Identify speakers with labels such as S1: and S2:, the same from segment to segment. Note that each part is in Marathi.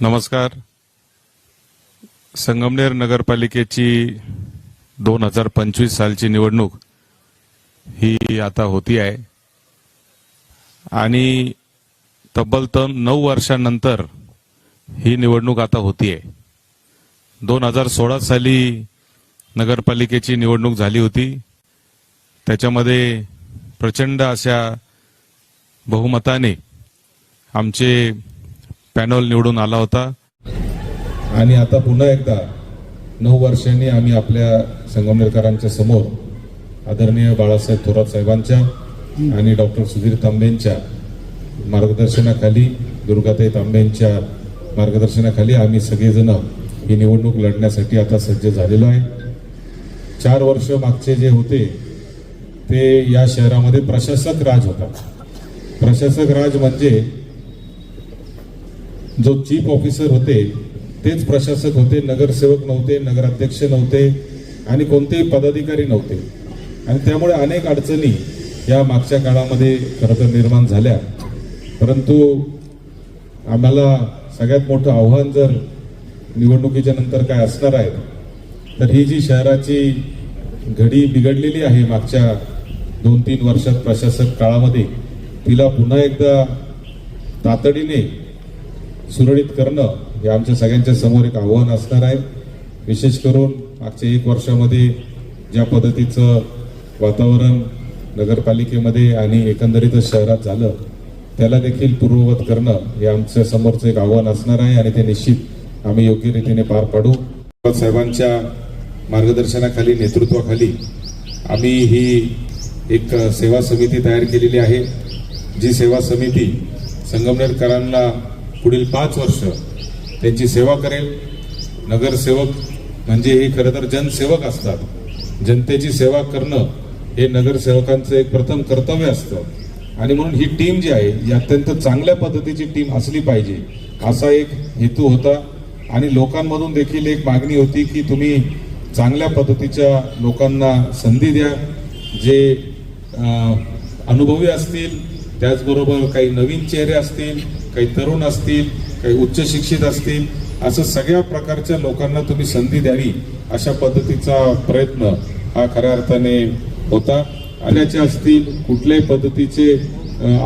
S1: नमस्कार. संगमनेर नगरपालिकेची दोन हजार पंचवीस सालची निवडणूक ही आता होती आहे. आणि तब्बल तर नऊ वर्षानंतर ही निवडणूक आता होतीये. दोन हजार सोळा साली नगरपालिकेची निवडणूक झाली होती. त्याच्यामध्ये प्रचंड अशा बहुमताने आमचे पॅनल निवडून आला होता.
S2: आणि आता पुन्हा एकदा नऊ वर्षांनी आम्ही आपल्या संगमनेरकरांच्या समोर आदरणीय बाळासाहेब थोरात साहेबांच्या आणि डॉक्टर सुधीर तांबेंच्या मार्गदर्शनाखाली दुर्गाताई तांबेंच्या मार्गदर्शनाखाली आम्ही सगळेजण ही निवडणूक लढण्यासाठी आता सज्ज झालेलो आहे. चार वर्ष मागचे जे होते ते या शहरामध्ये प्रशासक राज होता. प्रशासक राज म्हणजे जो चीफ ऑफिसर होते तेच प्रशासक होते नगरसेवक नव्हते नगराध्यक्ष नव्हते आणि कोणतेही पदाधिकारी नव्हते. आणि त्यामुळे अनेक अडचणी या मागच्या काळामध्ये खरं तर निर्माण झाल्या. परंतु आम्हाला सगळ्यात मोठं आव्हान जर निवडणुकीच्या नंतर काय असणार आहे तर ही जी शहराची घडी बिघडलेली आहे मागच्या दोन तीन वर्षात प्रशासक काळामध्ये तिला पुन्हा एकदा तातडीने सुरळीत करणं हे आमच्या सगळ्यांच्या समोर एक आव्हान असणार आहे. विशेष करून मागच्या एक वर्षामध्ये ज्या पद्धतीचं वातावरण नगरपालिकेमध्ये आणि एकंदरीतच शहरात झालं त्याला देखील पूर्ववत करणं हे आमच्या समोरचं एक आव्हान असणार आहे आणि ते निश्चित आम्ही योग्य रीतीने पार पाडू. साहेबांच्या मार्गदर्शनाखाली नेतृत्वाखाली आम्ही ही एक सेवा समिती तयार केलेली आहे जी सेवा समिती संगमनेरकरांना पुढील पाच वर्ष त्यांची सेवा करेल. नगरसेवक म्हणजे हे खरं तर जनसेवक असतात. जनतेची सेवा करणं हे नगरसेवकांचं एक प्रथम कर्तव्य असतं. आणि म्हणून ही टीम जी आहे ही अत्यंत चांगल्या पद्धतीची टीम असली पाहिजे असा एक हेतू होता. आणि लोकांमधून देखील एक मागणी होती की तुम्ही चांगल्या पद्धतीच्या लोकांना संधी द्या. जे अनुभवी असतील त्याचबरोबर काही नवीन चेहरे असतील काही तरुण असतील काही उच्च शिक्षित असतील असं सगळ्या प्रकारच्या लोकांना तुम्ही संधी द्यावी अशा पद्धतीचा प्रयत्न हा खऱ्या अर्थाने होता. आल्याचे असतील कुठल्याही पद्धतीचे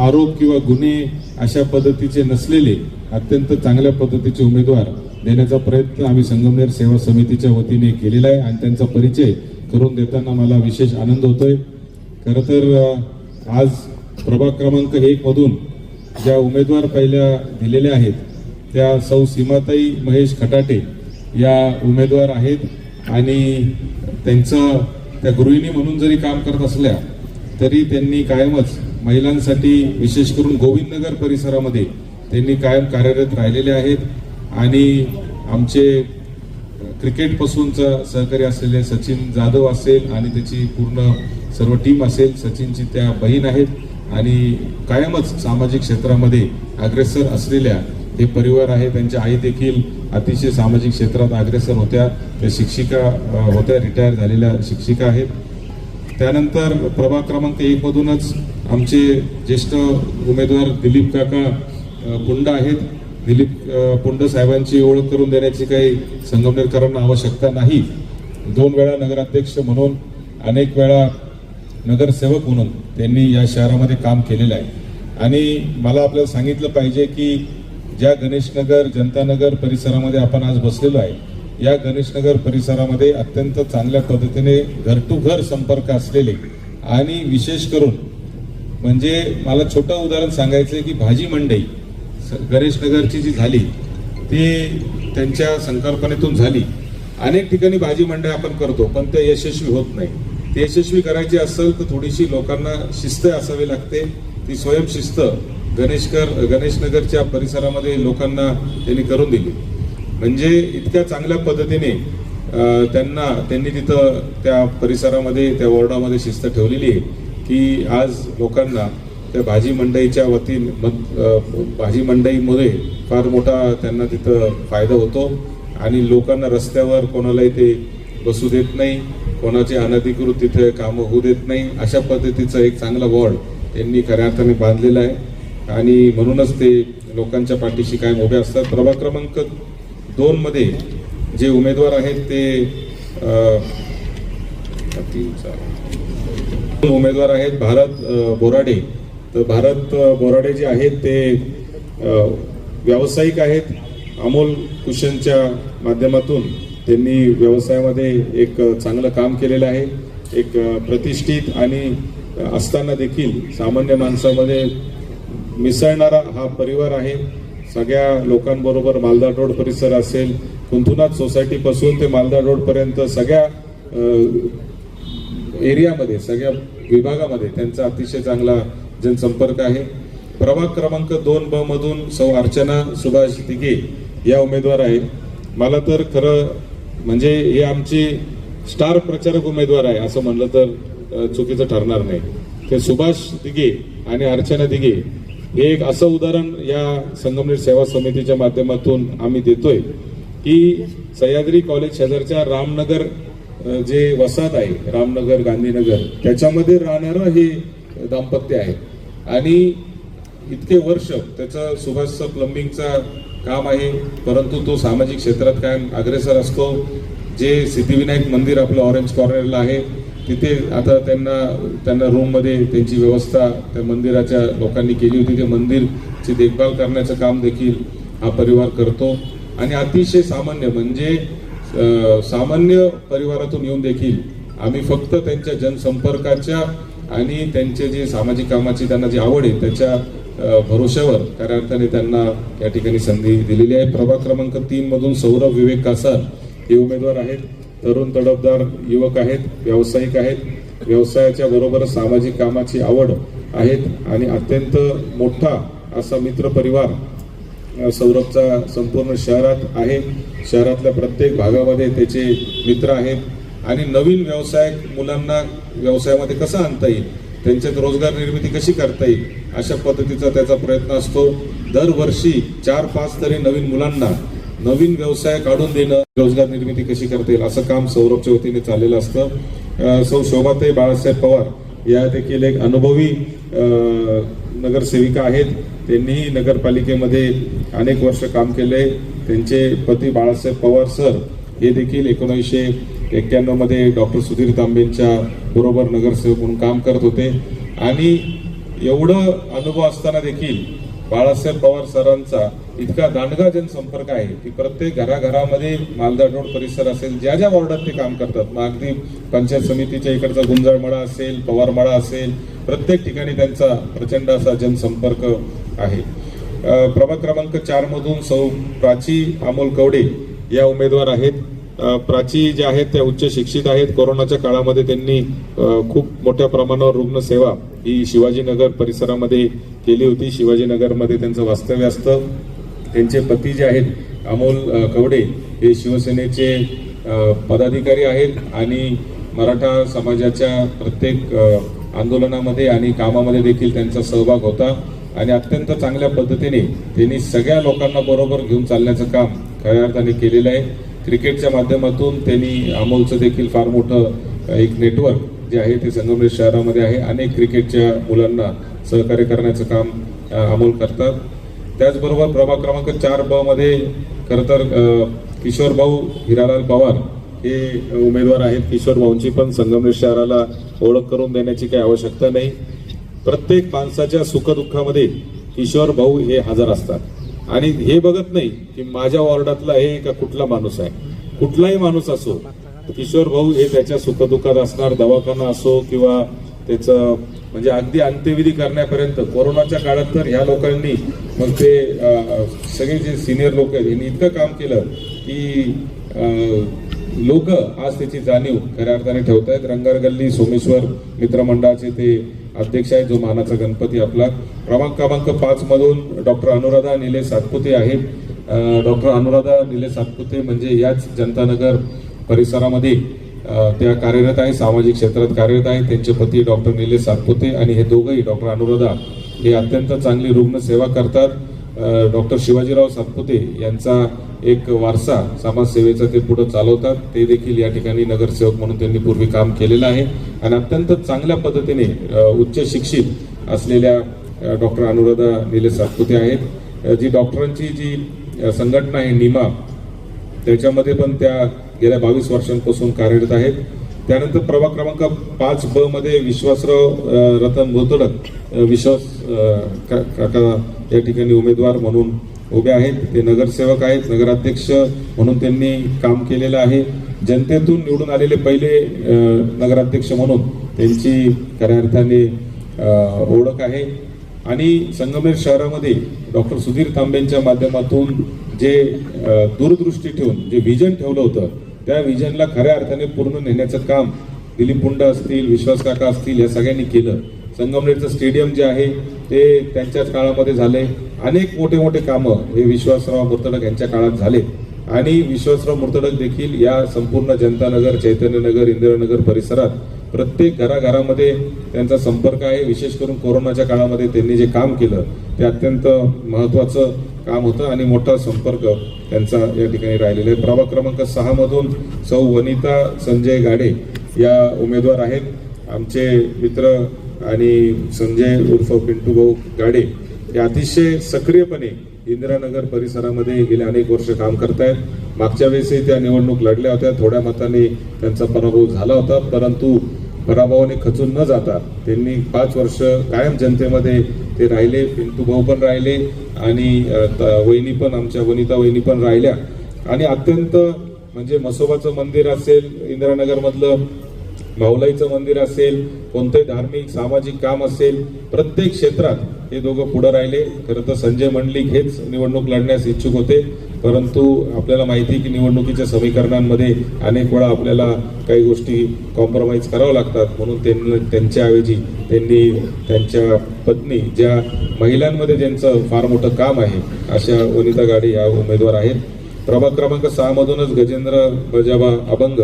S2: आरोप किंवा गुन्हे अशा पद्धतीचे नसलेले अत्यंत चांगल्या पद्धतीचे उमेदवार देण्याचा प्रयत्न आम्ही संगमनेर सेवा समितीच्या वतीने केलेला आहे आणि त्यांचा परिचय करून देताना मला विशेष आनंद होतोय. खरं तर आज प्रभाग क्रमांक एक मधून ज्या उमेदवार पहिल्या दिलेल्या आहेत त्या सौ सीमाताई महेश खटाटे या उमेदवार आहेत. आणि त्यांचं त्या गृहिणी म्हणून जरी काम करत असल्या तरी त्यांनी कायमच महिलांसाठी विशेष करून गोविंदनगर परिसरामध्ये त्यांनी कायम कार्यरत राहिलेले आहेत. आणि आमचे क्रिकेटपासूनचं सहकारी असलेले सचिन जाधव असेल आणि त्याची पूर्ण सर्व टीम असेल सचिनची त्या बहीण आहेत. आणि कायमच सामाजिक क्षेत्रामध्ये अग्रेसर असलेल्या हे परिवार आहे त्यांच्या आई देखील अतिशय सामाजिक क्षेत्रात अग्रेसर होत्या. त्या शिक्षिका होत्या रिटायर झालेल्या शिक्षिका आहेत. त्यानंतर प्रभाग क्रमांक एकमधूनच आमचे ज्येष्ठ उमेदवार दिलीप काका अ, आहेत. दिलीप कुंड पुंड साहेबांची ओळख करून देण्याची काही संगमनेरकरांना आवश्यकता नाही. दोन वेळा नगराध्यक्ष म्हणून अनेक वेळा नगरसेवक म्हणून त्यांनी या शहरामध्ये काम केलेलं आहे. आणि मला आपल्याला सांगितलं पाहिजे की ज्या गणेशनगर जनतानगर परिसरामध्ये आपण आज बसलेलो आहे या गणेशनगर परिसरामध्ये अत्यंत चांगल्या पद्धतीने घर टू घर संपर्क असलेले आणि विशेष करून म्हणजे मला छोटं उदाहरण सांगायचं आहे की भाजी मंडई स- गणेशनगरची जी झाली ती त्यांच्या संकल्पनेतून झाली. अनेक ठिकाणी भाजी मंडई आपण करतो पण ते यशस्वी होत नाही. ते यशस्वी करायची असेल तर थोडीशी लोकांना शिस्त असावी लागते. ती स्वयंशिस्त गणेशकर गणेशनगरच्या परिसरामध्ये लोकांना त्यांनी करून दिली. म्हणजे इतक्या चांगल्या पद्धतीने त्यांना त्यांनी तिथं त्या परिसरामध्ये त्या वॉर्डामध्ये शिस्त ठेवलेली आहे की आज लोकांना त्या भाजी मंडईच्या वतीन भाजी मंडईमध्ये फार मोठा त्यांना तिथं फायदा होतो आणि लोकांना रस्त्यावर कोणालाही ते बसू देत नाही. कोणाचे अनधिकृत तिथे कामं होऊ देत नाही अशा पद्धतीचं एक चांगला वॉर्ड त्यांनी खऱ्या अर्थाने बांधलेला आहे. आणि म्हणूनच ते लोकांच्या पाठीशी कायम उभे असतात. प्रभाग क्रमांक दोनमध्ये जे उमेदवार आहेत ते दोन उमेदवार आहेत भारत बोराडे. तर भारत बोराडे जे आहेत ते व्यावसायिक आहेत. अमोल कुशनच्या माध्यमातून त्यांनी व्यवसायामध्ये एक चांगलं काम केलेलं आहे. एक प्रतिष्ठित आणि असताना देखील सामान्य माणसामध्ये मिसळणारा हा परिवार आहे. सगळ्या लोकांबरोबर मालदार रोड परिसर असेल कुंथुनाथ सोसायटीपासून ते मालदार रोडपर्यंत सगळ्या एरियामध्ये सगळ्या विभागामध्ये त्यांचा अतिशय चांगला जनसंपर्क आहे. प्रभाग क्रमांक दोन ब मधून सौ अर्चना सुभाष दिघे या उमेदवार आहेत. मला तर खरं म्हणजे हे आमचे स्टार प्रचारक उमेदवार आहे असं म्हणलं तर चुकीचं ठरणार नाही. ते सुभाष दिघे आणि अर्चना दिघे हे एक असं उदाहरण या संगमनेर सेवा समितीच्या माध्यमातून आम्ही देतोय की सह्याद्री कॉलेज शेजारच्या रामनगर जे वसाहत आहे रामनगर गांधीनगर त्याच्यामध्ये राहणारं हे दाम्पत्य आहे. आणि इतके वर्ष त्याचं सुभाषचं प्लंबिंगचा काम आहे परंतु तो सामाजिक क्षेत्रात कायम अग्रेसर असतो जे सिद्धिविनायक मंदिर आपलं ऑरेंज कॉर्नरला आहे तिथे आता त्यांना त्यांना रूममध्ये त्यांची व्यवस्था त्या मंदिराच्या लोकांनी केली होती. ते मंदिरची देखभाल करण्याचं काम देखील हा परिवार करतो. आणि अतिशय सामान्य म्हणजे सामान्य परिवारातून येऊन देखील आम्ही फक्त त्यांच्या जनसंपर्काच्या आणि त्यांचे जे सामाजिक कामाची त्यांना जी आवड आहे त्याच्या भरोश्यावर. खऱ्या अर्थाने त्यांना या ठिकाणी संधी दिलेली आहे. प्रभाग क्रमांक तीन मधून सौरभ विवेक कासार हे उमेदवार आहेत. तरुण तडफदार युवक आहेत व्यावसायिक आहेत. व्यवसायाच्या बरोबर सामाजिक कामाची आवड आहेत आणि अत्यंत मोठा असा मित्र परिवार सौरभचा संपूर्ण शहरात आहे. शहरातल्या प्रत्येक भागामध्ये त्याचे मित्र आहेत. आणि नवीन व्यवसाय मुलांना व्यवसायामध्ये कसा आणता येईल? त्यांच्यात रोजगार निर्मिती कशी करता येईल? अशा पद्धतीचा त्याचा प्रयत्न असतो. दरवर्षी चार पाच तरी नवीन मुलांना नवीन व्यवसाय काढून देणं रोजगार निर्मिती कशी करता येईल? असं काम सौरभच्या वतीने चाललेलं असतं. सौ शोभाताई बाळासाहेब पवार या देखील एक अनुभवी नगरसेविका आहेत. त्यांनीही नगरपालिकेमध्ये अनेक वर्ष काम केले त्यांचे पती बाळासाहेब पवार सर हे देखील एकोणीसशे एक्क्याण्णवमध्ये डॉक्टर सुधीर तांबेंच्या बरोबर नगरसेवक म्हणून काम करत होते. आणि एवढं अनुभव असताना देखील बाळासाहेब पवार सरांचा इतका दांडगा जनसंपर्क आहे की प्रत्येक घराघरामध्ये मालदा रोड परिसर असेल ज्या ज्या वॉर्डात ते काम करतात मग अगदी पंचायत समितीच्या इकडचा गुंजाळमळा असेल पवारमळा असेल प्रत्येक ठिकाणी त्यांचा प्रचंड असा जनसंपर्क आहे. प्रभाग क्रमांक चार मधून सौ प्राची अमोल कवडे या उमेदवार आहेत. प्राची ज्या आहेत त्या उच्च शिक्षित आहेत. कोरोनाच्या काळामध्ये त्यांनी खूप मोठ्या प्रमाणावर रुग्णसेवा ही शिवाजीनगर परिसरामध्ये केली होती. शिवाजीनगरमध्ये त्यांचं वास्तव्य असतं. त्यांचे पती जे आहेत अमोल कवडे हे शिवसेनेचे पदाधिकारी आहेत आणि मराठा समाजाच्या प्रत्येक आंदोलनामध्ये आणि कामामध्ये देखील त्यांचा सहभाग होता. आणि अत्यंत चांगल्या पद्धतीने त्यांनी सगळ्या लोकांना बरोबर घेऊन चालण्याचं काम खऱ्या अर्थाने केलेलं आहे. क्रिकेटच्या माध्यमातून त्यांनी अमोलचं देखील फार मोठं एक नेटवर्क जे आहे ते संगमनेर शहरामध्ये आहे. अनेक क्रिकेटच्या मुलांना सहकार्य करण्याचं काम अमोल करतात. त्याचबरोबर प्रभाग क्रमांक चार ब मध्ये खरं तर किशोर भाऊ हिरालाल पवार हे उमेदवार आहेत. किशोर भाऊंची पण संगमनेर शहराला ओळख करून देण्याची काही आवश्यकता नाही. प्रत्येक माणसाच्या सुखदुःखामध्ये किशोर भाऊ हे हजर असतात. आणि हे बघत नाही की माझ्या वॉर्डातला हे का कुठला माणूस आहे. कुठलाही माणूस असो किशोर भाऊ हे त्याच्या सुखदुःखात असणार दवाखाना असो किंवा त्याचं म्हणजे अगदी अंत्यविधी करण्यापर्यंत कोरोनाच्या काळात तर ह्या लोकांनी मग ते सगळे जे सिनियर लोक आहेत यांनी इतकं काम केलं की लोक आज त्याची जाणीव खऱ्या अर्थाने ठेवत आहेत रंगारगल्ली सोमेश्वर मित्रमंडळाचे ते अध्यक्ष आहे जो मानाचा गणपती आपला. क्रमांक क्रमांक पाच मधून डॉक्टर अनुराधा निलेश सातपुते आहेत. डॉक्टर अनुराधा निलेश सातपुते म्हणजे याच जनतानगर परिसरामध्ये त्या कार्यरत आहे सामाजिक क्षेत्रात कार्यरत आहे त्यांचे पती डॉक्टर निलेश सातपुते आणि हे दोघंही डॉक्टर अनुराधा हे अत्यंत चांगली रुग्णसेवा करतात. डॉक्टर शिवाजीराव सातपुते यांचा एक वारसा समाजसेवेचा ते पुढे चालवतात. ते देखील या ठिकाणी नगरसेवक म्हणून त्यांनी पूर्वी काम केलेलं आहे. आणि अत्यंत चांगल्या पद्धतीने उच्च शिक्षित असलेल्या डॉक्टर अनुराधा निलेश सातपुते आहेत. जी डॉक्टरांची जी संघटना आहे निमा त्याच्यामध्ये पण त्या गेल्या बावीस वर्षांपासून कार्यरत आहेत. त्यानंतर प्रभाग क्रमांक पाच ब मध्ये विश्वासराव रतन मोतडक विश्वास का- काका या ठिकाणी उमेदवार म्हणून उभे आहेत. ते नगरसेवक आहेत नगराध्यक्ष म्हणून त्यांनी काम केलेलं आहे. जनतेतून निवडून आलेले पहिले नगराध्यक्ष म्हणून त्यांची खऱ्या अर्थाने ओळख आहे. आणि संगमेर शहरामध्ये डॉक्टर सुधीर तांबेंच्या माध्यमातून जे दूरदृष्टी ठेवून जे विजन ठेवलं होतं त्या विजनला खऱ्या अर्थाने पूर्ण नेण्याचं काम दिलीप पुंड असतील विश्वास काका असतील या सगळ्यांनी केलं. संगमनेरचं स्टेडियम जे आहे ते त्यांच्याच काळामध्ये झाले. अनेक मोठे मोठे कामं हे विश्वासराव मुर्तडक यांच्या काळात झाले. आणि विश्वासराव मुर्तडक देखील या संपूर्ण जनतानगर चैतन्यनगर इंदिरानगर परिसरात प्रत्येक घराघरामध्ये त्यांचा संपर्क आहे. विशेष करून कोरोनाच्या काळामध्ये त्यांनी जे काम केलं ते अत्यंत महत्वाचं काम होतं आणि मोठा संपर्क त्यांचा या ठिकाणी राहिलेला आहे. प्रभाग क्रमांक सहामधून सौ वनिता संजय गाडे या उमेदवार आहेत. आमचे मित्र आणि संजय उर्फ पिंटू भाऊ गाडे हे अतिशय सक्रियपणे इंदिरानगर परिसरामध्ये गेले अनेक वर्ष काम करतायत. मागच्या वेळेसही त्या निवडणूक लढल्या होत्या. थोड्या मताने त्यांचा पराभव झाला होता. परंतु पराभवाने खचून न जाता त्यांनी पाच वर्ष कायम जनतेमध्ये ते राहिले. पिंटू भाऊ पण राहिले आणि त- वहिनी पण आमच्या वनिता वहिनी पण राहिल्या. आणि अत्यंत म्हणजे मसोबाचं मंदिर असेल इंदिरानगरमधलं भाऊलाईचं मंदिर असेल कोणतंही धार्मिक सामाजिक काम असेल प्रत्येक क्षेत्रात हे दोघं पुढे राहिले. खरं तर संजय मंडलिक हेच निवडणूक लढण्यास इच्छुक होते. परंतु आपल्याला माहिती आहे की निवडणुकीच्या समीकरणांमध्ये अनेक वेळा आपल्याला काही गोष्टी कॉम्प्रोमाइज कराव्या लागतात. म्हणून त्यांनी त्यांच्याऐवजी त्यांनी त्यांच्या पत्नी ज्या महिलांमध्ये ज्यांचं फार मोठं काम आहे अशा वनिता गाडे या उमेदवार आहेत. प्रभाग क्रमांक सहामधूनच गजेंद्र बजाबा अभंग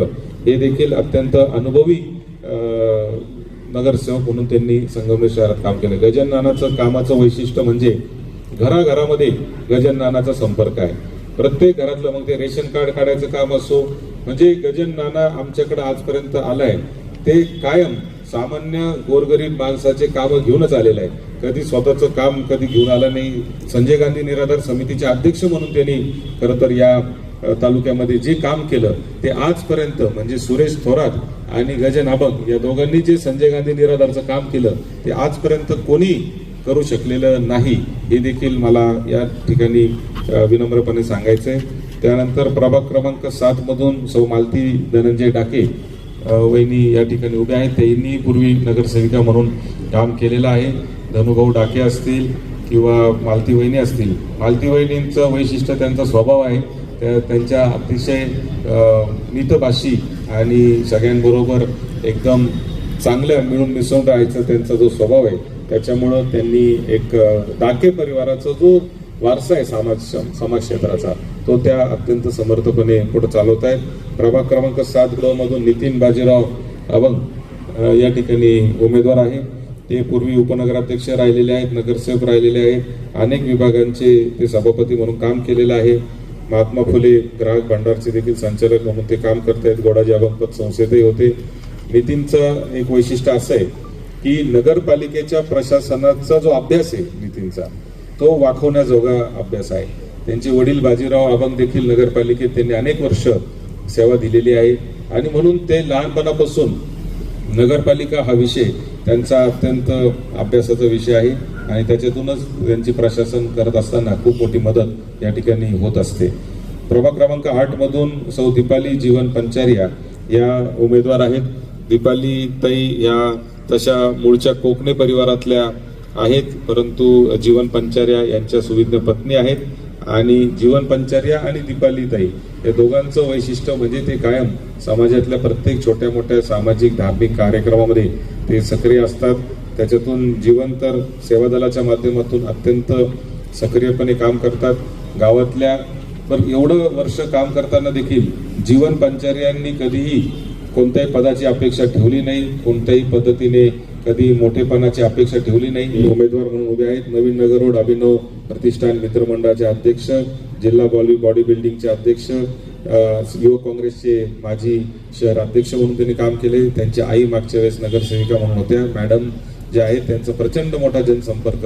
S2: हे देखील अत्यंत अनुभवी नगरसेवक म्हणून त्यांनी संगमनेर शहरात काम केलं. गजन नानाचं कामाचं वैशिष्ट्य म्हणजे घराघरामध्ये गजन नानाचा संपर्क आहे. प्रत्येक घरातलं मग ते रेशन कार्ड काढायचं काम असो म्हणजे गजन नाना आमच्याकडे आजपर्यंत आलाय ते कायम सामान्य गोरगरीब माणसाचे काम घेऊनच आलेलं आहे कधी स्वतःचं काम कधी घेऊन आलं नाही. संजय गांधी निराधार समितीचे अध्यक्ष म्हणून त्यांनी खरं तर या तालुक्यामध्ये जे काम केलं ते आजपर्यंत म्हणजे सुरेश थोरात आणि गजन आबक या दोघांनी जे संजय गांधी निराधारचं काम केलं ते आजपर्यंत कोणी करू शकलेलं नाही हे देखील मला या ठिकाणी विनम्रपणे विनम्रपणे सांगायचंय. त्यानंतर प्रभाग क्रमांक सात मधून सौ मालती धनंजय डाके वहिनी या ठिकाणी उभ्या आहेत. त्यांनी पूर्वी नगरसेविका म्हणून काम केलेलं आहे. धनुभाऊ डाके असतील किंवा मालती वहिनी असतील. मालती वहिनींचं वैशिष्ट्य त्यांचा स्वभाव आहे. त्या त्यांच्या अतिशय मितभाषी आणि सगळ्यांबरोबर एकदम चांगल्या मिळून मिसळून राहायचा त्यांचा जो स्वभाव आहे त्याच्यामुळं त्यांनी एक डाके परिवाराचा जो वारसा आहे समाज समाज क्षेत्राचा तो त्या अत्यंत समर्थपणे पुढे चालवत आहेत. प्रभाग क्रमांक सात गृहमधून नितीन बाजीराव अवंग या ठिकाणी उमेदवार आहे ते पूर्वी उपनगराध्यक्ष राहिलेले आहेत नगरसेवक राहिलेले आहेत. अनेक विभागांचे ते सभापती म्हणून काम केलेलं आहे. महात्मा फुले ग्राहक भांडारचे देखील संचालक म्हणून ते काम करतायत गोडाजी अभंगपत संस्थेतही होते. नितीनचं एक वैशिष्ट्य असं आहे की नगरपालिकेच्या प्रशासनाचा जो अभ्यास आहे नितीनचा तो वाखवण्याजोगा अभ्यास आहे. त्यांचे वडील बाजीराव अभंग देखील नगरपालिकेत त्यांनी अनेक वर्ष सेवा दिलेली आहे. आणि म्हणून ते लहानपणापासून नगरपालिका हा विषय त्यांचा अत्यंत अभ्यासाचा विषय आहे. आणि त्याच्यातूनच त्यांची प्रशासन करत असताना खूप मोठी मदत या ठिकाणी होत असते. प्रभाग क्रमांक आठ मधून सौ दीपाली जीवन पंचारिया या उमेदवार आहेत. दीपाली ताई या तशा मूळच्या कोकणे परिवारातल्या आहेत परंतु जीवन पंचार्या यांच्या सुविज्ञ पत्नी आहेत. आणि जीवन पंचार्या आणि दीपाली ताई या दोघांचं वैशिष्ट्य म्हणजे ते कायम समाजातल्या प्रत्येक छोट्या मोठ्या सामाजिक धार्मिक कार्यक्रमामध्ये ते सक्रिय असतात. त्याच्यातून जीवन तर सेवा दलाच्या माध्यमातून अत्यंत सक्रियपणे काम करतात. गावातल्या पण एवढं वर्ष काम करताना देखील जीवन पंचार्यांनी कधीही कोणत्याही पदाची अपेक्षा ठेवली नाही कोणत्याही पद्धतीने कधी मोठेपणाची अपेक्षा ठेवली नाही. उमेदवार म्हणून उभे आहेत. नवीन नगर रोड अभिनव प्रतिष्ठान मित्रमंडळाचे अध्यक्ष जिल्हा बॉली बॉडी बिल्डिंगचे अध्यक्ष युवक काँग्रेसचे माजी शहर अध्यक्ष म्हणून त्यांनी काम केले. त्यांच्या आई मागच्या वेळेस नगरसेविका म्हणून होत्या. मॅडम जे आहेत त्यांचा प्रचंड मोठा जनसंपर्क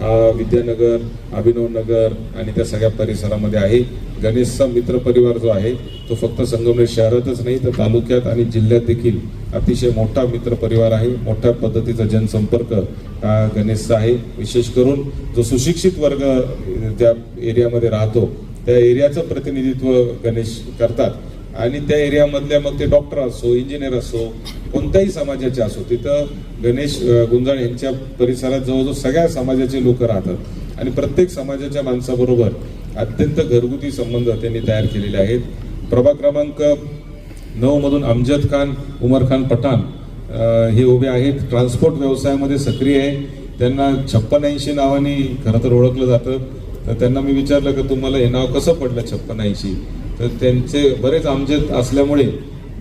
S2: हा विद्यानगर अभिनवनगर आणि त्या सगळ्या परिसरामध्ये आहे. गणेशचा मित्र परिवार जो आहे तो फक्त संगमनेर शहरातच नाही तर तालुक्यात आणि जिल्ह्यात देखील अतिशय मोठा मित्र परिवार आहे. मोठ्या पद्धतीचा जनसंपर्क हा गणेशचा आहे. विशेष करून जो सुशिक्षित वर्ग त्या एरियामध्ये राहतो त्या एरियाचं प्रतिनिधित्व गणेश करतात. आणि त्या एरियामधल्या मग ते डॉक्टर असो इंजिनियर असो कोणत्याही समाजाचे असो तिथं गणेश गुंजाळ यांच्या परिसरात जवळजवळ सगळ्या समाजाचे लोक राहतात. आणि प्रत्येक समाजाच्या माणसाबरोबर अत्यंत घरगुती संबंध त्यांनी तयार केलेले आहेत. प्रभाग क्रमांक नऊमधून अमजद खान उमर खान पठाण हे उभे आहेत. ट्रान्सपोर्ट व्यवसायामध्ये सक्रिय आहे. त्यांना छप्पन ऐंशी नावाने खरं तर ओळखलं जातं. तर त्यांना मी विचारलं की तुम्हाला हे नाव कसं पडलं छप्पन ऐंशी? तर त्यांचे बरेच आमजेत असल्यामुळे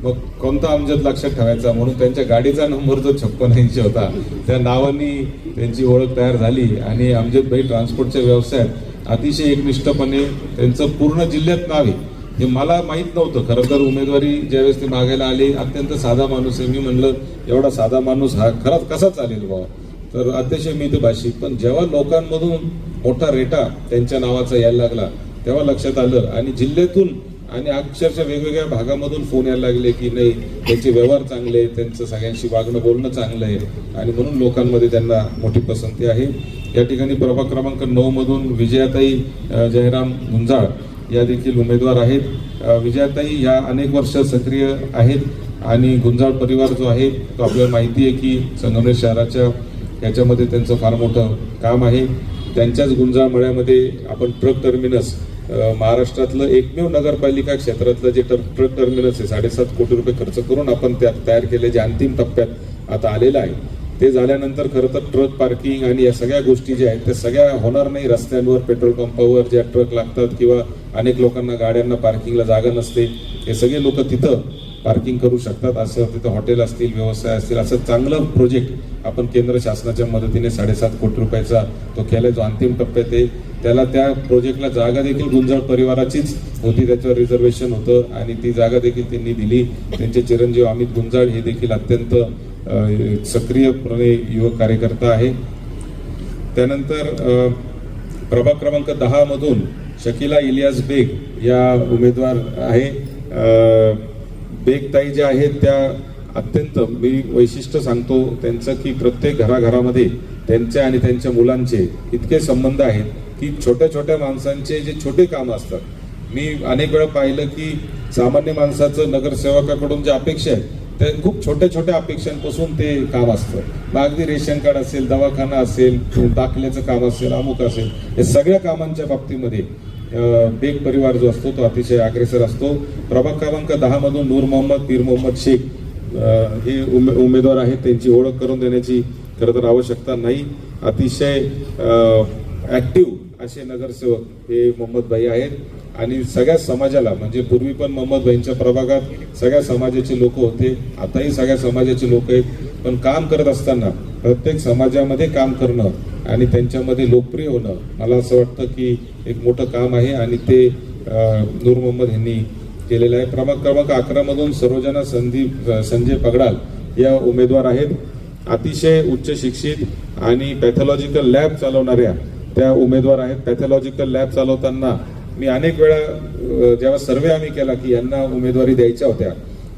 S2: मग कोणता आमजद लक्षात ठेवायचा? म्हणून त्यांच्या गाडीचा नंबर जो छप्पन ऐंशी होता त्या नावानी त्यांची ओळख तयार झाली आणि आमजेतबाई ट्रान्सपोर्टच्या व्यवसायात अतिशय एकनिष्ठपणे त्यांचं पूर्ण जिल्ह्यात नाव आहे. हे मला माहीत नव्हतं. खरं तर उमेदवारी ज्यावेळेस ते मागायला आले अत्यंत साधा माणूस आहे. मी म्हणलं एवढा साधा माणूस हा खरंच कसा चालेल बाबा तर अतिशय मी ते भाषिक पण जेव्हा लोकांमधून मोठा रेटा त्यांच्या नावाचा यायला लागला तेव्हा लक्षात आलं आणि जिल्ह्यातून आणि अक्षरशः वेगवेगळ्या भागामधून फोन यायला लागले की नाही त्यांचे व्यवहार चांगले आहेत, त्यांचं सगळ्यांशी वागणं बोलणं चांगलं आहे. आणि म्हणून लोकांमध्ये त्यांना मोठी पसंती आहे. या ठिकाणी प्रभाग क्रमांक नऊमधून विजयाताई जयराम गुंजाळ या देखील उमेदवार आहेत. विजयाताई ह्या अनेक वर्ष सक्रिय आहेत आणि गुंजाळ परिवार जो आहे तो आपल्याला माहिती आहे की संगमनेर शहराच्या याच्यामध्ये त्यांचं फार मोठं काम आहे. त्यांच्याच गुंजाळ मळ्यामध्ये आपण ट्रक टर्मिनस महाराष्ट्रातलं एकमेव नगरपालिका क्षेत्रातलं जे ट्रक टर्मिनस आहे साडेसात कोटी रुपये खर्च करून आपण त्यात तयार केले जे अंतिम टप्प्यात आता आलेलं आहे. ते झाल्यानंतर खरं तर ट्रक पार्किंग आणि या सगळ्या गोष्टी ज्या आहेत त्या सगळ्या होणार नाही रस्त्यांवर पेट्रोल पंपावर ज्या ट्रक लागतात किंवा अनेक लोकांना गाड्यांना पार्किंगला जागा नसते. हे सगळे लोक तिथं पार्किंग करू शकतात असं तिथं हॉटेल असतील व्यवसाय असतील असं चांगलं प्रोजेक्ट आपण केंद्र शासनाच्या मदतीने साडेसात कोटी रुपयाचा तो केला जो अंतिम टप्प्यात आहे. त्याला त्या प्रोजेक्टला जागा देखील गुंजाळ परिवाराचीच होती त्याच्यावर रिझर्वेशन होतं आणि ती जागा देखील त्यांनी दिली. त्यांचे चिरंजीव अमित गुंजाळ हे देखील अत्यंत सक्रियपणे युवक कार्यकर्ता आहे. त्यानंतर प्रभाग क्रमांक दहा मधून शकिला इलियास बेग या उमेदवार आहे. बेगताई ज्या आहेत त्या अत्यंत मी वैशिष्ट्य सांगतो त्यांचं की प्रत्येक घराघरामध्ये त्यांच्या आणि त्यांच्या मुलांचे इतके संबंध आहेत की छोट्या छोट्या माणसांचे जे छोटे काम असतात. मी अनेक वेळा पाहिलं की सामान्य माणसाचं नगरसेवकाकडून ज्या अपेक्षा आहेत त्या खूप छोट्या छोट्या अपेक्षांपासून ते काम असतं. मग अगदी रेशन कार्ड असेल दवाखाना असेल दाखल्याचं काम असेल अमुक असेल या सगळ्या कामांच्या बाबतीमध्ये बेग परिवार जो असतो तो अतिशय अग्रेसर असतो. प्रभाग क्रमांक दहा मधून नूर मोहम्मद पीर मोहम्मद शेख हे उमे उमेदवार आहेत. त्यांची ओळख करून देण्याची खरं तर आवश्यकता नाही. अतिशय ऍक्टिव्ह असे नगरसेवक हे मोहम्मद भाई आहेत. आणि सगळ्या समाजाला म्हणजे पूर्वी पण मोहम्मद भाईंच्या प्रभागात सगळ्या समाजाचे लोक होते. आताही सगळ्या समाजाचे लोक आहेत. पण काम करत असताना प्रत्येक समाजामध्ये काम करणं आणि त्यांच्यामध्ये लोकप्रिय होणं मला असं वाटतं की एक मोठं काम आहे आणि ते नूर मोहम्मद यांनी केलेलं आहे. प्रभाग क्रमांक अकरामधून सर्वजना संदीप संजय पगडाल या उमेदवार आहेत. अतिशय उच्च शिक्षित आणि पॅथॉलॉजिकल लॅब चालवणाऱ्या त्या उमेदवार आहेत. पॅथॉलॉजिकल लॅब चालवताना मी अनेक वेळा जेव्हा सर्वे आम्ही केला की यांना उमेदवारी द्यायच्या होत्या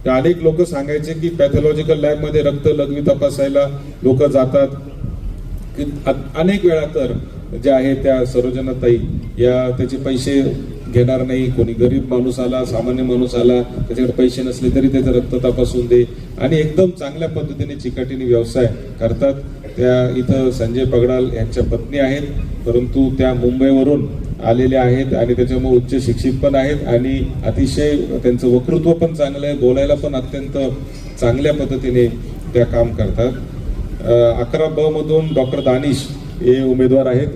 S2: तर अनेक लोक सांगायचे की पॅथॉलॉजिकल लॅबमध्ये रक्त लघवी तपासायला लोक जातात. की अनेक वेळा तर ज्या आहे त्या सरोजनाताई या त्याचे पैसे घेणार नाही. कोणी गरीब माणूस आला सामान्य माणूस आला त्याच्याकडे पैसे नसले तरी त्याचं रक्त तपासून दे. आणि एकदम चांगल्या पद्धतीने चिकाटीने व्यवसाय करतात. त्या इथं संजय पगडाल यांच्या पत्नी आहेत. परंतु त्या मुंबईवरून आलेल्या आहेत आणि त्याच्यामुळे उच्च शिक्षित पण आहेत आणि अतिशय त्यांचं वक्तृत्व पण चांगलं आहे. बोलायला पण अत्यंत चांगल्या पद्धतीने त्या काम करतात. अकरा ब मधून डॉक्टर दानिश हे उमेदवार आहेत.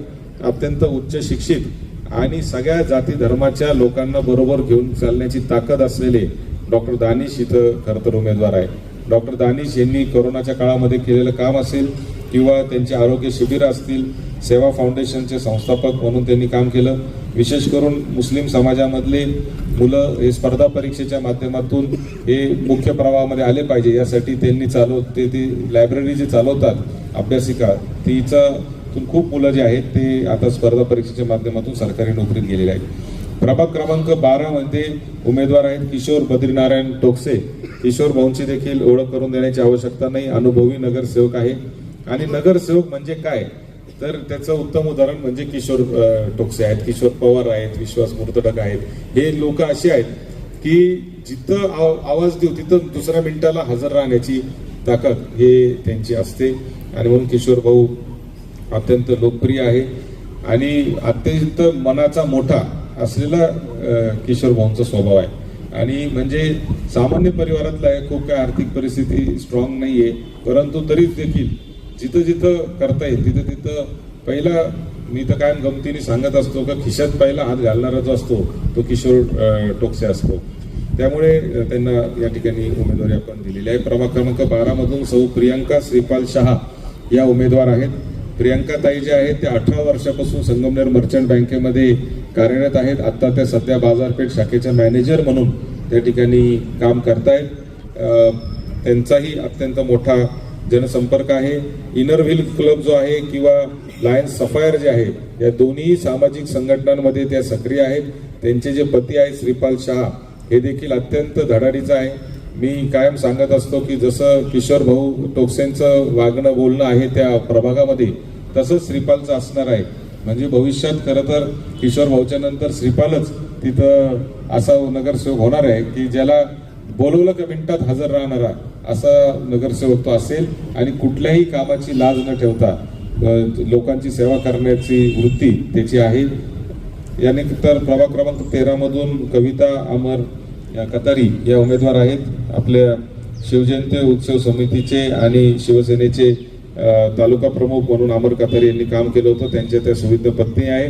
S2: अत्यंत उच्च शिक्षित आणि सगळ्या जाती धर्माच्या लोकांना बरोबर घेऊन चालण्याची ताकद असलेले डॉक्टर दानिश इथं खरं तर उमेदवार आहे डॉक्टर दानिश यांनी कोरोनाच्या काळामध्ये केलेलं काम असेल किंवा त्यांचे आरोग्य शिबिरं असतील सेवा फाउंडेशनचे संस्थापक म्हणून त्यांनी काम केलं. विशेष करून मुस्लिम समाजामधले मुलं हे स्पर्धा परीक्षेच्या माध्यमातून हे मुख्य प्रवाहामध्ये आले पाहिजे. यासाठी त्यांनी चालव ते ती लायब्ररी जी चालवतात अभ्यासिका तिचा खूप मुलं जे आहेत ते आता स्पर्धा परीक्षेच्या माध्यमातून सरकारी नोकरीत गेलेले आहेत. प्रभाग क्रमांक बारामध्ये उमेदवार आहेत किशोर बद्रीनारायण टोकसे. किशोर भाऊंची देखील ओळख करून देण्याची आवश्यकता नाही. अनुभवी नगरसेवक आहे. आणि नगरसेवक म्हणजे काय? तर त्याचं उत्तम उदाहरण म्हणजे किशोर टोकसे आहेत. किशोर पवार आहेत विश्वास मुर्तडक आहेत. हे लोक असे आहेत की जिथं आवाज देऊ तिथं दुसऱ्या मिनिटाला हजर राहण्याची ताकद हे त्यांची असते. आणि म्हणून किशोर भाऊ अत्यंत लोकप्रिय आहे. आणि अत्यंत मनाचा मोठा असलेला किशोर भाऊंचा स्वभाव आहे. आणि म्हणजे सामान्य परिवारातला आहे खूप काय आर्थिक परिस्थिती स्ट्रॉंग आहे परंतु तरी देखील जिथं जिथं करता येईल तिथं तिथं पहिला मी तर कायम गमतीने सांगत असतो का खिशात पहिला हात घालणारा जो असतो तो किशोर टोकसे असतो. त्यामुळे त्यांना या ठिकाणी उमेदवारी आपण दिलेली आहे. प्रभाग क्रमांक बारामधून सौ प्रियांका श्रीपाल शहा या उमेदवार आहेत. प्रियांका ताई जे आहेत त्या अठरा वर्षापासून संगमनेर मर्चंट बँकेमध्ये कार्यरत आहेत. आत्ता त्या सध्या बाजारपेठ शाखेच्या मॅनेजर म्हणून त्या ठिकाणी काम करतायत. त्यांचाही अत्यंत मोठा जनसंपर्क आहे इनर व्हील क्लब जो आहे किंवा लायन्स सफायर जे आहे या दोन्ही सामाजिक संघटनांमध्ये त्या सक्रिय आहेत. त्यांचे जे पती आहेत श्रीपाल शहा हे देखील अत्यंत धडाडीचं आहे. मी कायम सांगत असतो की जसं किशोर भाऊ टोकसेंचं वागणं बोलणं आहे त्या प्रभागामध्ये तसंच श्रीपालचं असणार आहे. म्हणजे भविष्यात खरं तर किशोर भाऊच्या नंतर श्रीपालच तिथं असा नगरसेवक होणार आहे की ज्याला बोलवलं का मिनिटात हजर राहणारा? असा नगरसेवक तो असेल आणि कुठल्याही कामाची लाज न ठेवता लोकांची सेवा करण्याची वृत्ती त्याची आहे. याने तर प्रभाग क्रमांक तेरामधून कविता अमर या कतारी या उमेदवार आहेत. आपल्या शिवजयंती उत्सव समितीचे आणि शिवसेनेचे तालुका प्रमुख म्हणून अमर कतारी यांनी काम केलं होतं. त्यांच्या त्या सुविध पत्नी आहे.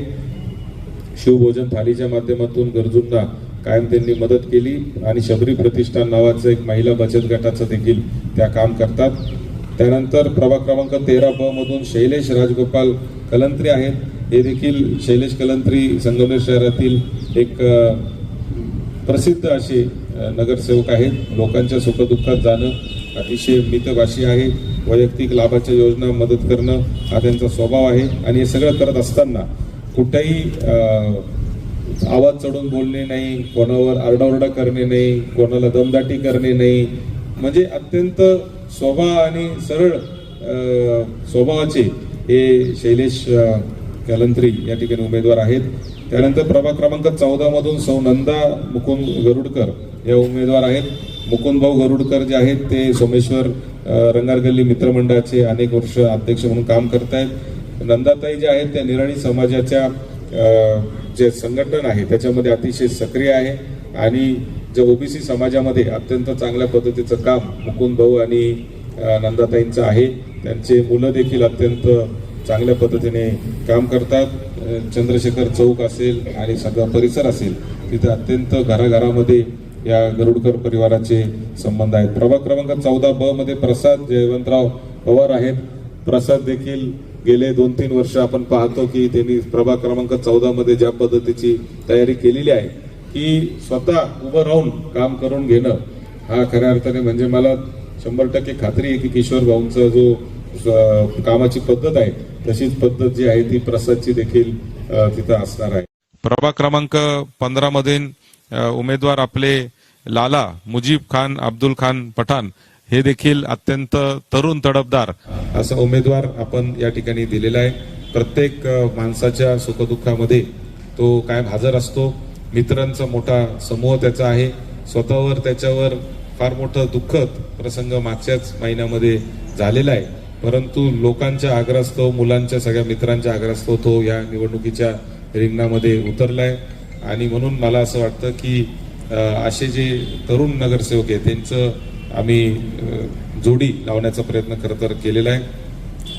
S2: शिवभोजन थालीच्या माध्यमातून गरजूंना कायम त्यांनी मदत केली आणि शबरी प्रतिष्ठान नावाचं एक महिला बचत गटाचं देखील त्या काम करतात. त्यानंतर प्रभाग क्रमांक तेरा ब मधून शैलेश राजगोपाल कलंत्री आहेत. हे देखील शैलेश कलंत्री संगमनेर शहरातील एक प्रसिद्ध असे नगरसेवक आहेत. लोकांच्या सुखदुःखात जाणं अतिशय मितभाषी आहे. वैयक्तिक लाभाच्या योजना मदत करणं हा त्यांचा स्वभाव आहे. आणि हे सगळं करत असताना कुठेही आवाज चढून बोलणे नाही कोणावर आरडाओरडा करणे नाही कोणाला दमदाटी करणे नाही. म्हणजे अत्यंत स्वभाव आणि सरळ स्वभावाचे हे शैलेश कलंत्री या ठिकाणी उमेदवार आहेत. त्यानंतर प्रभाग क्रमांक चौदा मधून सौ नंदा मुकुंद गरुडकर या उमेदवार आहेत. मुकुंद भाऊ गरुडकर जे आहेत ते सोमेश्वर रंगारगल्ली मित्रमंडळाचे अनेक वर्ष अध्यक्ष म्हणून काम करत आहेत नंदाताई ज्या आहेत त्या निराणी समाजाच्या जे संघटन आहे त्याच्यामध्ये अतिशय सक्रिय आहे. आणि जे ओबीसी समाजामध्ये अत्यंत चांगल्या पद्धतीचं काम मुकुंद भाऊ आणि नंदाताईंचं आहे त्यांचे मुलं देखील अत्यंत चांगल्या पद्धतीने काम करतात. चंद्रशेखर चौक असेल आणि सगळा परिसर असेल तिथे अत्यंत घराघरामध्ये या गरुडकर परिवाराचे संबंध आहेत. प्रभाग क्रमांक चौदा ब मध्ये प्रसाद जयवंतराव पवार आहेत. प्रसाद देखील गेले दोन तीन वर्ष आपण पाहतो की त्यांनी प्रभाग क्रमांक चौदा मध्ये ज्या पद्धतीची तयारी केलेली आहे की स्वतः उभं राहून काम करून घेणं हा खऱ्या अर्थाने म्हणजे मला शंभर टक्के खात्री आहे की किशोर भाऊंचा जो कामाची पद्धत आहे तशीच पद्धत जी आहे ती प्रसादची देखील तिथं असणार आहे.
S1: प्रभाग क्रमांक पंधरा मधील उमेदवार आपले लाला मुजीब खान अब्दुल खान पठाण हे देखील अत्यंत तरुण तडफदार
S2: असा उमेदवार आपण या ठिकाणी दिलेला आहे. प्रत्येक माणसाच्या सुखदुःखामध्ये तो कायम हजर असतो. मित्रांचा मोठा समूह त्याचा आहे. स्वतःवर त्याच्यावर फार मोठं दुःखद प्रसंग मागच्याच महिन्यामध्ये झालेला आहे. परंतु लोकांच्या आग्रहास्तव मुलांच्या सगळ्या मित्रांच्या आग्रहास्तव तो या निवडणुकीच्या रिंगणामध्ये उतरलाय. आणि म्हणून मला असं वाटतं की असे जे तरुण नगरसेवक आहेत त्यांचं आम्ही जोडी लावण्याचा प्रयत्न खरं तर केलेला आहे.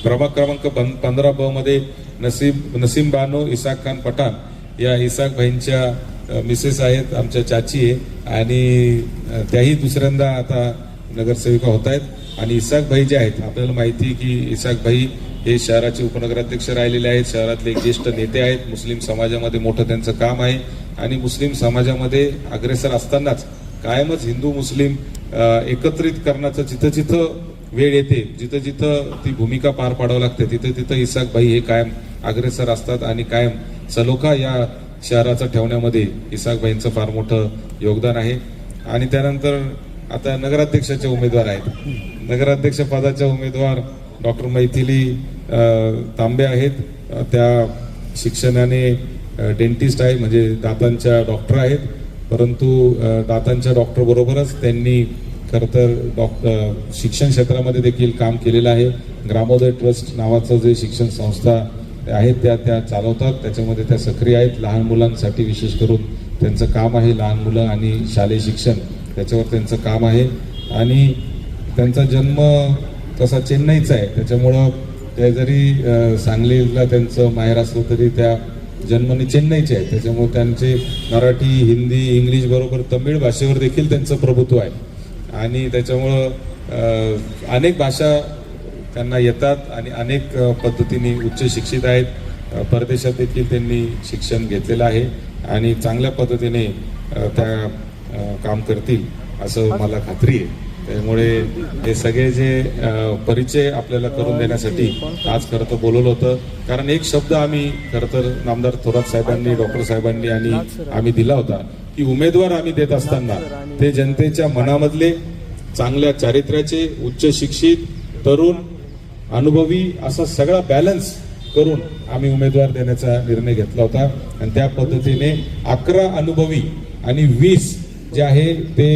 S2: प्रभाग क्रमांक पंधरा ब मध्ये नसीब नसीम बानो इसाक खान पठाण या इसाक भाईंच्या मिसेस आहेत आमच्या चाची आहे आणि त्याही दुसऱ्यांदा आता नगरसेविका होत आहेत. आणि इसाक भाई जे आहेत आपल्याला माहिती आहे की इसाक भाई हे शहराचे उपनगराध्यक्ष राहिलेले आहेत. शहरातले एक ज्येष्ठ नेते आहेत. मुस्लिम समाजामध्ये मोठं त्यांचं काम आहे. आणि मुस्लिम समाजामध्ये अग्रेसर असतानाच कायमच हिंदू मुस्लिम एकत्रित करण्याचं जिथं जिथं वेळ येते जिथं जिथं ती भूमिका पार पाडावं लागते तिथं तिथं इसाक भाई हे कायम अग्रेसर असतात आणि कायम सलोखा या शहराचा ठेवण्यामध्ये इसाक भाईंचं फार मोठं योगदान आहे. आणि त्यानंतर आता नगराध्यक्षाचे उमेदवार आहेत. नगराध्यक्ष पदाचे उमेदवार डॉक्टर मैथिली तांबे आहेत. त्या शिक्षणाने डेंटिस्ट आहे म्हणजे दातांच्या डॉक्टर आहेत. परंतु दातांच्या डॉक्टरबरोबरच त्यांनी खरं तर डॉक्टर शिक्षण क्षेत्रामध्ये देखील काम केलेलं आहे. ग्रामोदय ट्रस्ट नावाचं जे शिक्षण संस्था आहेत त्या त्या चालवतात. त्याच्यामध्ये त्या सक्रिय आहेत. लहान मुलांसाठी विशेष करून त्यांचं काम आहे लहान मुलं आणि शालेय शिक्षण. त्याच्यावर त्यांचं काम आहे. आणि त्यांचा जन्म तसा चेन्नईचा आहे. त्याच्यामुळं ते जरी सांगलीला त्यांचं माहेर असलं तरी त्या जन्मनी चेन्नईचे आहे त्याच्यामुळे त्यांचे मराठी हिंदी इंग्लिश बरोबर तमिळ भाषेवर देखील त्यांचं प्रभुत्व आहे. आणि त्याच्यामुळं अनेक भाषा त्यांना येतात आणि अनेक पद्धतीने उच्च शिक्षित आहेत. परदेशात देखील त्यांनी शिक्षण घेतलेलं आहे आणि चांगल्या पद्धतीने त्या काम करतील असं मला खात्री आहे. त्यामुळे हे सगळे जे परिचय आपल्याला करून देण्यासाठी आज खरं तर बोलवलं होतं. कारण एक शब्द आम्ही खरं तर नामदार थोरात साहेबांनी डॉक्टर साहेबांनी आणि आम्ही दिला होता की उमेदवार आम्ही देत असताना ते जनतेच्या मनामधले चांगल्या चारित्र्याचे उच्च शिक्षित तरुण अनुभवी असा सगळा बॅलन्स करून आम्ही उमेदवार देण्याचा निर्णय घेतला होता. आणि त्या पद्धतीने अकरा अनुभवी आणि वीस जे आहे ते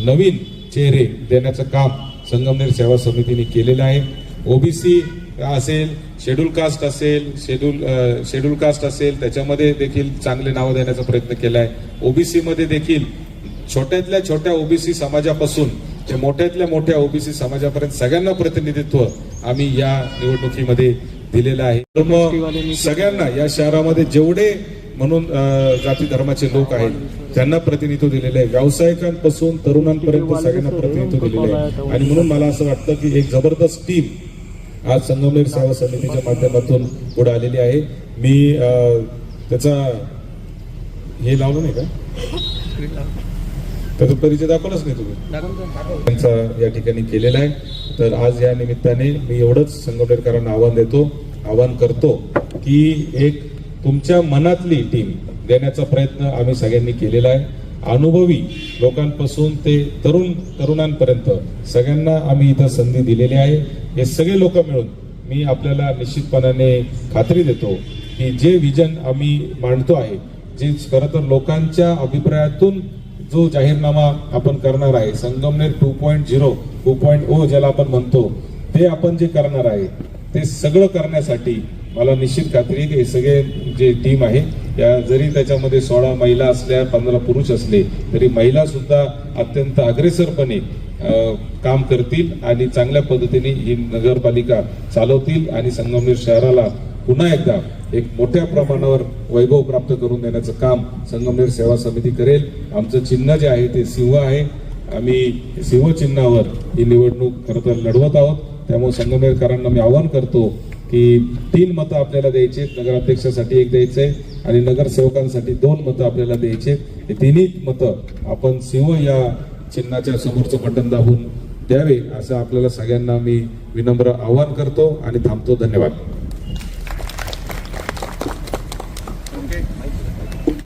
S2: नवीन चेहरे देण्याचं काम संगमनेर सेवा समितीने केलेलं आहे. ओबीसी असेल शेड्यूल कास्ट असेल शेड्यूल शेड्यूल कास्ट असेल त्याच्यामध्ये देखील चांगले नावं देण्याचा प्रयत्न केला आहे. ओबीसीमध्ये देखील छोट्यातल्या छोट्या ओबीसी समाजापासून ते मोठ्यातल्या मोठ्या ओबीसी समाजापर्यंत सगळ्यांना प्रतिनिधित्व आम्ही या निवडणुकीमध्ये दिलेलं आहे. तर मग सगळ्यांना या शहरामध्ये जेवढे म्हणून जाती धर्माचे लोक आहेत त्यांना प्रतिनिधित्व दिलेलं आहे. व्यावसायिकांपासून तरुणांपर्यंत सगळ्यांना प्रतिनिधित्व दिलेलं आहे. आणि म्हणून मला असं वाटतं की एक जबरदस्त टीम आज संगमनेर सेवा समितीच्या माध्यमातून पुढे आलेली आहे. मी त्याचा हे लावलं नाही का? त्याचा परिचय दाखवलाच नाही तुम्ही. त्यांचा या ठिकाणी केलेला आहे. तर आज या निमित्ताने मी एवढंच संगमनेरकरांना आव्हान देतो. आवाहन करतो की एक तुमच्या मनातली टीम देण्याचा प्रयत्न आम्ही सगळ्यांनी केलेला आहे. अनुभवी लोकांपासून ते तरुण तरुणांपर्यंत सगळ्यांना आम्ही इथं संधी दिलेली आहे. हे सगळे लोक मिळून मी आपल्याला निश्चितपणाने खात्री देतो की जे विजन आम्ही मांडतो आहे जे खरं तर लोकांच्या अभिप्रायातून जो जाहीरनामा आपण करणार आहे Sangamner two point zero two point O ज्याला आपण म्हणतो ते आपण जे करणार आहे ते सगळं करण्यासाठी मला निश्चित खात्री आहे की हे सगळे जे टीम आहे या जरी त्याच्यामध्ये सोळा महिला असल्या पंधरा पुरुष असले तरी महिला सुद्धा अत्यंत अग्रेसरपणे काम करतील आणि चांगल्या पद्धतीने ही नगरपालिका चालवतील आणि संगमनेर शहराला पुन्हा एकदा एक मोठ्या प्रमाणावर वैभव प्राप्त करून देण्याचं काम संगमनेर सेवा समिती करेल. आमचं चिन्ह जे आहे ते सिंह आहे. आम्ही सिंह चिन्हावर ही निवडणूक खरं तर लढवत आहोत. त्यामुळे संगमेरकरांना मी आवाहन करतो की तीन मतं आपल्याला द्यायचे नगराध्यक्षासाठी एक द्यायचं आहे आणि नगरसेवकांसाठी दोन मतं आपल्याला द्यायचे हे तिन्ही मतं आपण सिंह या चिन्हाच्या समोरचं बटन दाबून द्यावे असं आपल्याला सगळ्यांना मी विनम्र आवाहन करतो आणि थांबतो. धन्यवाद.